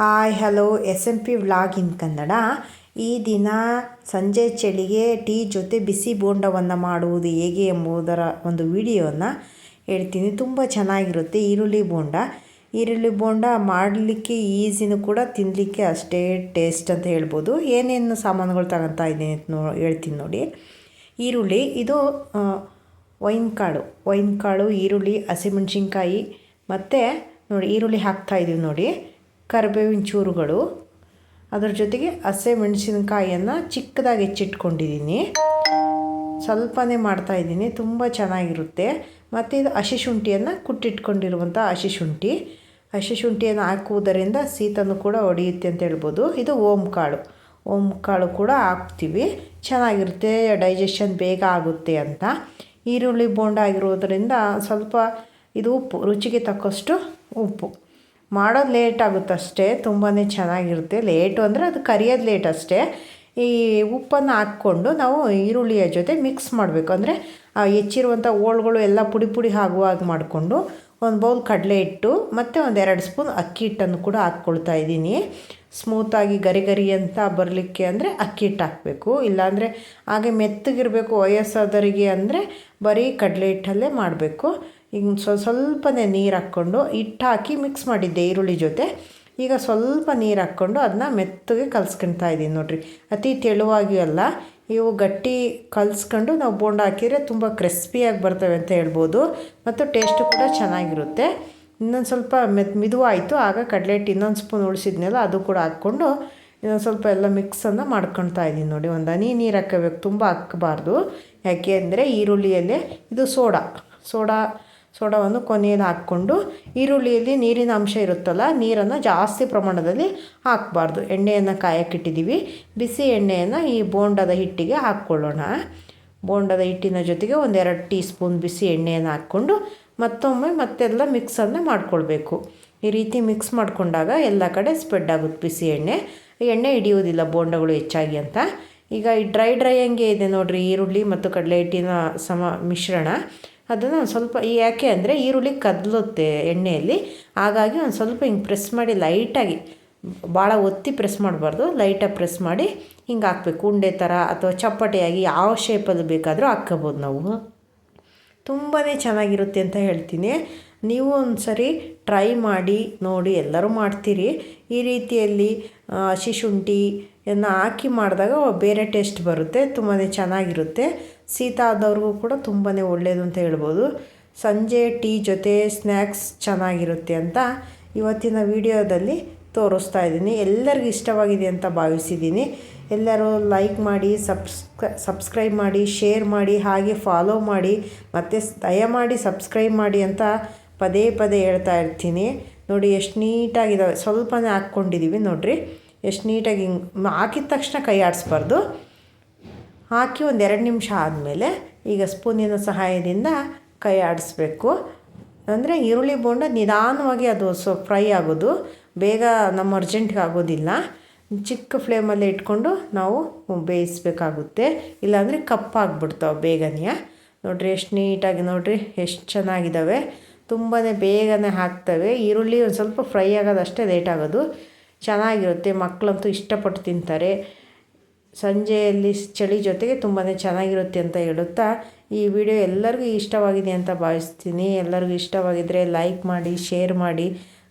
Hi hello S M P vlog in Kannada ಈ ದಿನ ಸಂಜೆ ಚಳಿಗೆ ಟೀ ಜೊತೆ ಬಿಸಿ ಬೋಂಡವನ್ನು ಮಾಡುವುದು ಹೇಗೆ ಎಂಬುದರ ಒಂದು ವಿಡಿಯೋವನ್ನು ಹೇಳ್ತೀನಿ. ತುಂಬ ಚೆನ್ನಾಗಿರುತ್ತೆ ಈರುಳ್ಳಿ ಬೋಂಡ. ಈರುಳ್ಳಿ ಬೋಂಡ ಮಾಡಲಿಕ್ಕೆ ಈಸಿನೂ ಕೂಡ ತಿನ್ನಲಿಕ್ಕೆ ಅಷ್ಟೇ ಟೇಸ್ಟ್ ಅಂತ ಹೇಳ್ಬೋದು. ಏನೇನು ಸಾಮಾನುಗಳು ತಗೊತಾ ಇದ್ದೀನಿ ಅಂತ ನೋ, ಹೇಳ್ತೀನಿ ನೋಡಿ. ಈರುಳ್ಳಿ, ಇದು ವೈನ್ ಕಾಳು. ವೈನ್ ಕಾಳು, ಈರುಳ್ಳಿ, ಹಸಿಮೆಣ್ಸಿನ್ಕಾಯಿ ಮತ್ತು ನೋಡಿ ಈರುಳ್ಳಿ ಹಾಕ್ತಾಯಿದ್ದೀವಿ ನೋಡಿ. ಕರಿಬೇವಿನ ಚೂರುಗಳು ಅದರ ಜೊತೆಗೆ ಹಸೆ ಮೆಣಸಿನಕಾಯಿಯನ್ನು ಚಿಕ್ಕದಾಗಿ ಹೆಚ್ಚಿಟ್ಕೊಂಡಿದ್ದೀನಿ. ಸ್ವಲ್ಪನೇ ಮಾಡ್ತಾಯಿದ್ದೀನಿ ತುಂಬ ಚೆನ್ನಾಗಿರುತ್ತೆ. ಮತ್ತು ಇದು ಹಸಿ ಶುಂಠಿಯನ್ನು ಕುಟ್ಟಿಟ್ಕೊಂಡಿರುವಂಥ ಹಸಿ ಶುಂಠಿ. ಹಸಿ ಶುಂಠಿಯನ್ನು ಹಾಕುವುದರಿಂದ ಶೀತನೂ ಕೂಡ ಹೊಡೆಯುತ್ತೆ ಅಂತ ಹೇಳ್ಬೋದು. ಇದು ಓಮ್ ಕಾಳು. ಓಮ್ ಕಾಳು ಕೂಡ ಹಾಕ್ತೀವಿ. ಚೆನ್ನಾಗಿರುತ್ತೆ. ಡೈಜೆಷನ್ ಬೇಗ ಆಗುತ್ತೆ ಅಂತ. ಈರುಳ್ಳಿ, ಬೋಂಡ ಆಗಿರೋದರಿಂದ ಸ್ವಲ್ಪ ಇದು ಉಪ್ಪು, ರುಚಿಗೆ ತಕ್ಕಷ್ಟು ಉಪ್ಪು. ಮಾಡೋದು ಲೇಟ್ ಆಗುತ್ತೆ ಅಷ್ಟೇ ತುಂಬಾ ಚೆನ್ನಾಗಿರುತ್ತೆ. ಲೇಟು ಅಂದರೆ ಅದು ಕರಿಯೋದು ಲೇಟ್ ಅಷ್ಟೇ. ಈ ಉಪ್ಪನ್ನು ಹಾಕ್ಕೊಂಡು ನಾವು ಈರುಳ್ಳಿಯ ಜೊತೆ ಮಿಕ್ಸ್ ಮಾಡಬೇಕು. ಅಂದರೆ ಹೆಚ್ಚಿರುವಂಥ ಓಳುಗಳು ಎಲ್ಲ ಪುಡಿ ಪುಡಿ ಹಾಗೆ ಮಾಡಿಕೊಂಡು ಒಂದು ಬೌಲ್ ಕಡಲೆ ಹಿಟ್ಟು, ಮತ್ತು ಒಂದು ಎರಡು ಸ್ಪೂನ್ ಅಕ್ಕಿ ಹಿಟ್ಟನ್ನು ಕೂಡ ಹಾಕ್ಕೊಳ್ತಾ ಇದ್ದೀನಿ. ಸ್ಮೂತಾಗಿ ಗರಿ ಗರಿ ಅಂತ ಬರಲಿಕ್ಕೆ ಅಂದರೆ ಅಕ್ಕಿ ಹಿಟ್ಟು ಹಾಕಬೇಕು. ಇಲ್ಲಾಂದರೆ ಹಾಗೆ ಮೆತ್ತಗಿರಬೇಕು ವಯಸ್ಸಾದವರಿಗೆ ಅಂದರೆ ಬರೀ ಕಡಲೆ ಹಿಟ್ಟಲ್ಲೇ ಮಾಡಬೇಕು. ಈಗ ಸ್ವಲ್ಪ ಸ್ವಲ್ಪನೇ ನೀರು ಹಾಕ್ಕೊಂಡು ಹಿಟ್ಟು ಹಾಕಿ ಮಿಕ್ಸ್ ಮಾಡಿದ್ದೆ ಈರುಳ್ಳಿ ಜೊತೆ. ಈಗ ಸ್ವಲ್ಪ ನೀರು ಹಾಕ್ಕೊಂಡು ಅದನ್ನ ಮೆತ್ತಗೆ ಕಲ್ಸ್ಕೊಳ್ತಾ ಇದ್ದೀನಿ ನೋಡಿರಿ. ಅತಿ ತೆಳುವಾಗಿ ಅಲ್ಲ, ಇವು ಗಟ್ಟಿ ಕಲಿಸ್ಕೊಂಡು ನಾವು ಬೋಂಡ ಹಾಕಿದರೆ ತುಂಬ ಕ್ರಿಸ್ಪಿಯಾಗಿ ಬರ್ತವೆ ಅಂತ ಹೇಳ್ಬೋದು. ಮತ್ತು ಟೇಸ್ಟು ಕೂಡ ಚೆನ್ನಾಗಿರುತ್ತೆ. ಇನ್ನೊಂದು ಸ್ವಲ್ಪ ಮೆತ್, ಮಿದುವಾಯಿತು. ಆಗ ಕಡಲೆ ಹಿಟ್ಟು ಇನ್ನೊಂದು ಸ್ಪೂನ್ ಉಳಿಸಿದ್ನೆಲ್ಲ, ಅದು ಕೂಡ ಹಾಕ್ಕೊಂಡು ಇನ್ನೊಂದು ಸ್ವಲ್ಪ ಎಲ್ಲ ಮಿಕ್ಸನ್ನು ಮಾಡ್ಕೊಳ್ತಾ ಇದ್ದೀನಿ ನೋಡಿ. ಒಂದು ಹನಿ ನೀರು ಹಾಕಬೇಕು, ತುಂಬ ಹಾಕಬಾರ್ದು. ಯಾಕೆ ಅಂದರೆ ಈರುಳ್ಳಿಯಲ್ಲೇ ಇದು ಸೋಡಾ. ಸೋಡಾ ಸೋಡಾವನ್ನು ಕೊನೆಯಲ್ಲಿ ಹಾಕ್ಕೊಂಡು ಈರುಳ್ಳಿಯಲ್ಲಿ ನೀರಿನ ಅಂಶ ಇರುತ್ತಲ್ಲ, ನೀರನ್ನು ಜಾಸ್ತಿ ಪ್ರಮಾಣದಲ್ಲಿ ಹಾಕಬಾರ್ದು. ಎಣ್ಣೆಯನ್ನು ಕಾಯಕ್ಕಿಟ್ಟಿದ್ದೀವಿ ಬಿಸಿ ಎಣ್ಣೆಯನ್ನು ಈ ಬೋಂಡದ ಹಿಟ್ಟಿಗೆ ಹಾಕ್ಕೊಳ್ಳೋಣ. ಬೋಂಡದ ಹಿಟ್ಟಿನ ಜೊತೆಗೆ ಒಂದೆರಡು ಟೀ ಸ್ಪೂನ್ ಬಿಸಿ ಎಣ್ಣೆಯನ್ನು ಹಾಕ್ಕೊಂಡು ಮತ್ತೊಮ್ಮೆ ಮತ್ತೆಲ್ಲ ಮಿಕ್ಸನ್ನು ಮಾಡ್ಕೊಳ್ಬೇಕು. ಈ ರೀತಿ ಮಿಕ್ಸ್ ಮಾಡಿಕೊಂಡಾಗ ಎಲ್ಲ ಕಡೆ ಸ್ಪ್ರೆಡ್ ಆಗುತ್ತೆ ಬಿಸಿ ಎಣ್ಣೆ. ಎಣ್ಣೆ ಹಿಡಿಯೋದಿಲ್ಲ ಬೋಂಡಗಳು ಹೆಚ್ಚಾಗಿ ಅಂತ. ಈಗ ಈ ಡ್ರೈ ಡ್ರೈ ಹೆಂಗೆ ಇದೆ ನೋಡಿರಿ, ಈರುಳ್ಳಿ ಮತ್ತು ಕಡಲೆ ಹಿಟ್ಟಿನ ಸಮ ಮಿಶ್ರಣ. ಅದನ್ನು ಒಂದು ಸ್ವಲ್ಪ ಯಾಕೆ ಅಂದರೆ ಈರುಳ್ಳಿ ಕದಲುತ್ತೆ ಎಣ್ಣೆಯಲ್ಲಿ. ಹಾಗಾಗಿ ಒಂದು ಸ್ವಲ್ಪ ಹಿಂಗೆ ಪ್ರೆಸ್ ಮಾಡಿ ಲೈಟಾಗಿ ಭಾಳ ಒತ್ತಿ ಪ್ರೆಸ್ ಮಾಡಬಾರ್ದು. ಲೈಟಾಗಿ ಪ್ರೆಸ್ ಮಾಡಿ ಹಿಂಗೆ ಹಾಕ್ಬೇಕು. ಉಂಡೆ ಥರ ಅಥವಾ ಚಪ್ಪಟೆಯಾಗಿ ಯಾವ ಶೇಪಲ್ಲಿ ಬೇಕಾದರೂ ಹಾಕ್ಕೋಬೋದು ನಾವು. ತುಂಬಾ ಚೆನ್ನಾಗಿರುತ್ತೆ ಅಂತ ಹೇಳ್ತೀನಿ. ನೀವು ಒಂದು ಸರಿ ಟ್ರೈ ಮಾಡಿ ನೋಡಿ, ಎಲ್ಲರೂ ಮಾಡ್ತೀರಿ. ಈ ರೀತಿಯಲ್ಲಿ ಹಸಿ ಶುಂಠಿಯನ್ನು ಹಾಕಿ ಮಾಡಿದಾಗ ಬೇರೆ ಟೇಸ್ಟ್ ಬರುತ್ತೆ ತುಂಬಾ ಚೆನ್ನಾಗಿರುತ್ತೆ. ಶೀತ ಆದವ್ರಿಗೂ ಕೂಡ ತುಂಬಾ ಒಳ್ಳೆಯದು ಅಂತ ಹೇಳ್ಬೋದು. ಸಂಜೆ ಟೀ ಜೊತೆ ಸ್ನ್ಯಾಕ್ಸ್ ಚೆನ್ನಾಗಿರುತ್ತೆ ಅಂತ ಇವತ್ತಿನ ವಿಡಿಯೋದಲ್ಲಿ ತೋರಿಸ್ತಾ ಇದ್ದೀನಿ. ಎಲ್ಲರಿಗೂ ಇಷ್ಟವಾಗಿದೆ ಅಂತ ಭಾವಿಸಿದ್ದೀನಿ. ಎಲ್ಲರೂ ಲೈಕ್ ಮಾಡಿ ಸಬ್ಸ್ಕ್ರೈ ಸಬ್ಸ್ಕ್ರೈಬ್ ಮಾಡಿ ಶೇರ್ ಮಾಡಿ, ಹಾಗೆ ಫಾಲೋ ಮಾಡಿ, ಮತ್ತು ದಯಮಾಡಿ ಸಬ್ಸ್ಕ್ರೈಬ್ ಮಾಡಿ ಅಂತ ಪದೇ ಪದೇ ಹೇಳ್ತಾ ಇರ್ತೀನಿ. ನೋಡಿ, ಎಷ್ಟು ನೀಟಾಗಿದ್ದಾವೆ ಸ್ವಲ್ಪನೇ ಹಾಕ್ಕೊಂಡಿದ್ದೀವಿ ನೋಡಿರಿ. ಎಷ್ಟು ನೀಟಾಗಿ ಹಿಂಗೆ ಹಾಕಿದ ತಕ್ಷಣ ಕೈ ಆಡಿಸ್ಬಾರ್ದು. ಹಾಕಿ ಒಂದು ಎರಡು ನಿಮಿಷ ಆದಮೇಲೆ ಈಗ ಸ್ಪೂನಿನ ಸಹಾಯದಿಂದ ಕೈ ಆಡಿಸ್ಬೇಕು. ಅಂದರೆ ಈರುಳ್ಳಿ ಬೋಂಡ ನಿಧಾನವಾಗಿ ಅದು ಸೊ ಫ್ರೈ ಆಗೋದು. ಬೇಗ ನಮ್ಮ ಅರ್ಜೆಂಟ್ಗೆ ಆಗೋದಿಲ್ಲ. ಚಿಕ್ಕ ಫ್ಲೇಮಲ್ಲಿ ಇಟ್ಕೊಂಡು ನಾವು ಬೇಯಿಸ್ಬೇಕಾಗುತ್ತೆ. ಇಲ್ಲಾಂದರೆ ಕಪ್ಪಾಗ್ಬಿಡ್ತಾವೆ ಬೇಗನೆಯ ನೋಡಿರಿ, ಎಷ್ಟು ನೀಟಾಗಿ ನೋಡಿರಿ, ಎಷ್ಟು ಚೆನ್ನಾಗಿದ್ದಾವೆ ತುಂಬಾ ಬೇಗನೆ ಹಾಕ್ತವೆ. ಈರುಳ್ಳಿ ಒಂದು ಸ್ವಲ್ಪ ಫ್ರೈ ಆಗೋದು ಅಷ್ಟೇ ಲೇಟ್ ಆಗೋದು. ಚೆನ್ನಾಗಿರುತ್ತೆ. ಮಕ್ಕಳಂತೂ ಇಷ್ಟಪಟ್ಟು ತಿಂತಾರೆ. ಸಂಜೆಯಲ್ಲಿ ಚಳಿ ಜೊತೆಗೆ ತುಂಬಾ ಚೆನ್ನಾಗಿರುತ್ತೆ ಅಂತ ಹೇಳುತ್ತಾ ಈ ವಿಡಿಯೋ ಎಲ್ಲರಿಗೂ ಇಷ್ಟವಾಗಿದೆ ಅಂತ ಭಾವಿಸ್ತೀನಿ. ಎಲ್ಲರಿಗೂ ಇಷ್ಟವಾಗಿದ್ದರೆ ಲೈಕ್ ಮಾಡಿ ಶೇರ್ ಮಾಡಿ.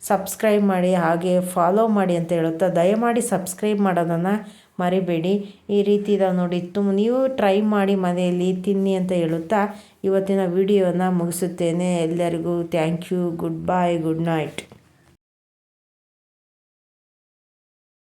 ಸಬ್ಸ್ಕ್ರೈಬ್ ಮಾಡಿ, ಹಾಗೆ ಫಾಲೋ ಮಾಡಿ ಅಂತ ಹೇಳುತ್ತಾ ದಯಮಾಡಿ ಸಬ್ಸ್ಕ್ರೈಬ್ ಮಾಡೋದನ್ನು ಮರಿಬೇಡಿ. ಈ ರೀತಿ ಇದಾವೆ ನೋಡಿ ತುಂಬ ನೀವು ಟ್ರೈ ಮಾಡಿ ಮನೆಯಲ್ಲಿ ತಿನ್ನಿ ಅಂತ ಹೇಳುತ್ತಾ ಇವತ್ತಿನ ವಿಡಿಯೋನ ಮುಗಿಸುತ್ತೇನೆ. ಎಲ್ಲರಿಗೂ thank you good bye good night